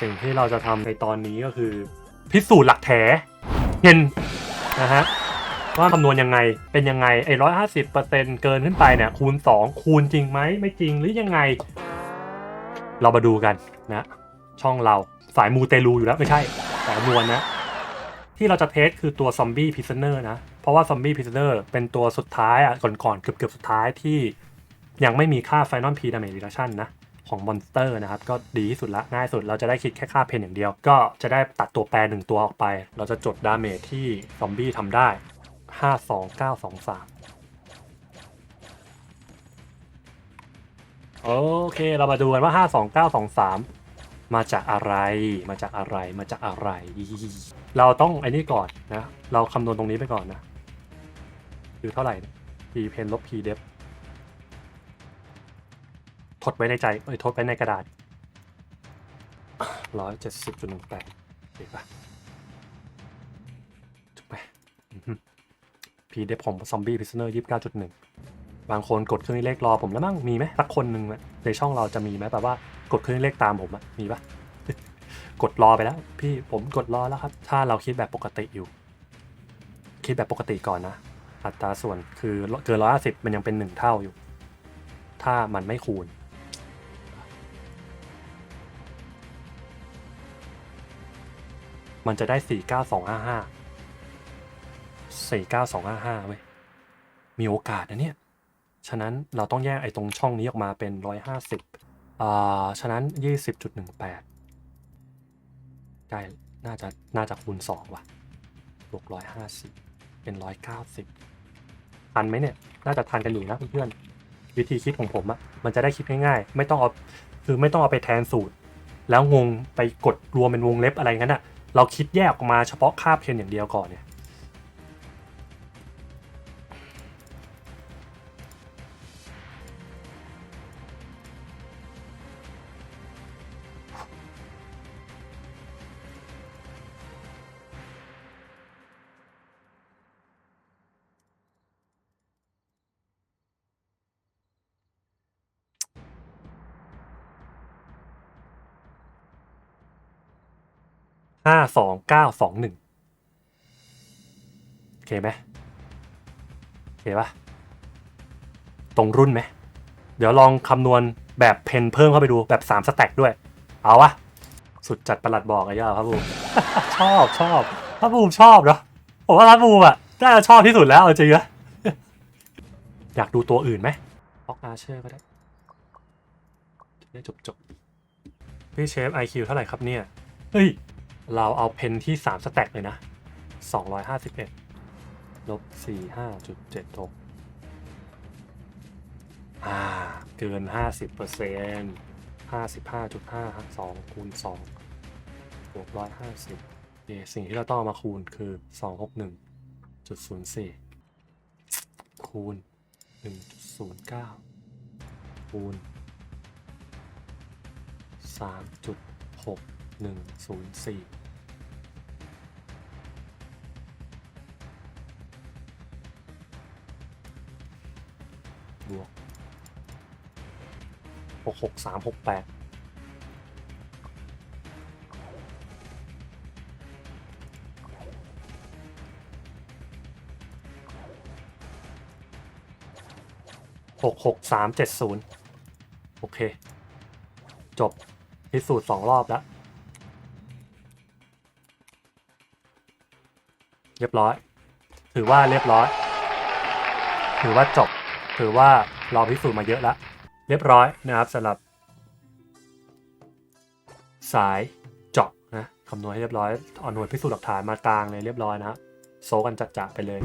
สิ่งที่เราจะทำในตอนนี้ก็คือ พิสูจน์หลักแท้เห็นนะฮะว่าคำนวณยังไงเป็นยังไงไอ้ร้อยห้าสิบเปอร์เซ็นเกินขึ้นไปเนี่ยคูณสองคูณจริงไหมไม่จริงหรือยังไง เรามาดูกันนะ ช่องเราสายมูเตลูอยู่แล้วไม่ใช่สายมวลนะที่เราจะเทสคือตัวซอมบี้พิซเนอร์นะ เพราะว่าซอมบี้พิซเนอร์เป็นตัวสุดท้ายอะก่อนๆเกือบๆสุดท้ายที่ยังไม่มีค่า Final P Damage Reduction นะ ของมอนสเตอร์นะครับ ก็ดีที่สุดละ ง่ายสุดเราจะได้คิดแค่ค่าเพนอย่างเดียว ก็จะได้ตัดตัวแปรหนึ่งตัวออกไป เราจะจดดาเมจที่ซอมบี้ทำได้ 52923โอเค เรามาดูกันว่า 52923 มาจากอะไร มาจากอะไร มาจากอะไร เราต้องไอ้นี่ก่อนนะ เราคำนวณตรงนี้ไปก่อนนะคือเท่าไหร่ p เพนลบ p def ท ดไว้ในใจเอ้ยทดไว้ในกระดาษร้อยเจ็ดสิบจุดหนึ่งแปดเห็นปะถูกไหมพีเดฟผมซอมบี้พิซเนอร์ยี่สิบเก้าจุดหนึ่งบางคนกดเครื่องเลขรอผมแล้วมั้งมีไหมสักคนหนึ่งในช่องเราจะมีไหมแบบว่ากดเครื่องเลขตามผมอะมีปะกดรอไปแล้ว พี่ผมกดรอแล้วครับ ถ้าเราคิดแบบปกติอยู่ คิดแบบปกติก่อนนะ อัตราส่วนคือเกินร้อยห้าสิบมันยังเป็นหนึ่งเท่าอยู่ ถ้ามันไม่คูณ มันจะได้สี่เก้าสองห้าห้าสี่เก้าสองห้าห้าเว้ยมีโอกาสนะเนี่ย ฉะนั้นเราต้องแยกไอ้ตรงช่องนี้ออกมาเป็นร้อยห้าสิบอ่า ฉะนั้นยี่สิบจุดหนึ่งแปดใกล้น่าจะน่าจะคูณสองว่ะบวกร้อยห้าสิบเป็นร้อยเก้าสิบทันไหมเนี่ย น่าจะทันกันอยู่นะเพื่อนๆวิธีคิดของผมอะมันจะได้คิดง่ายๆ ไม่ต้องเอาคือไม่ต้องเอาไปแทนสูตร แล้วงงไปกดรวมเป็นวงเล็บอะไรงั้นอะ เราคิดแยกออกมาเฉพาะค่าเพนอย่างเดียวก่อนเนี่ย ห้าสองเก้าสองหนึ่งโอเคไหมโอเคปะตรงรุ่นไหม เดี๋ยวลองคำนวณแบบเพนเพิ่มเข้าไปดูแบบสามสแต็กด้วย เอาวะสุดจัดประหลัดบอกไอ้ย่าครับบูมชอบชอบพระบูมชอบเนาะผมว่าพระบูมอะน่าจะชอบที่สุดแล้วจริงนะอยากดูตัวอื่นไหมออกอาเชอร์ก็ได้จะได้จบจบๆพี่เชฟ IQ เท่าไหร่ครับเนี่ย เฮ้ย เราเอาเพนที่ 3 สแต็กเลยนะ 251ลบ45.76อ่า เกิน 50เปอร์เซ็นต์55.5 2คูณ2บวก150เดสิ่งที่เราต้องมาคูณคือ 261.04 คูณ 1.09 คูณ 3.6 3.6104บวกหกหกสามหกแปดหกหกสามเจ็ดศูนย์โอเค จบพิสูจน์สองรอบแล้ว เรียบร้อย ถือว่าเรียบร้อย ถือว่าจบ ถือว่าเราพิสูจน์มาเยอะแล้วเรียบร้อยนะครับสำหรับ สายเจาะนะคำนวณให้เรียบร้อยเอาหน่วยพิสูจน์หลักฐานมากลางเลยเรียบร้อยนะฮะโซกันจัดจ่าไปเลย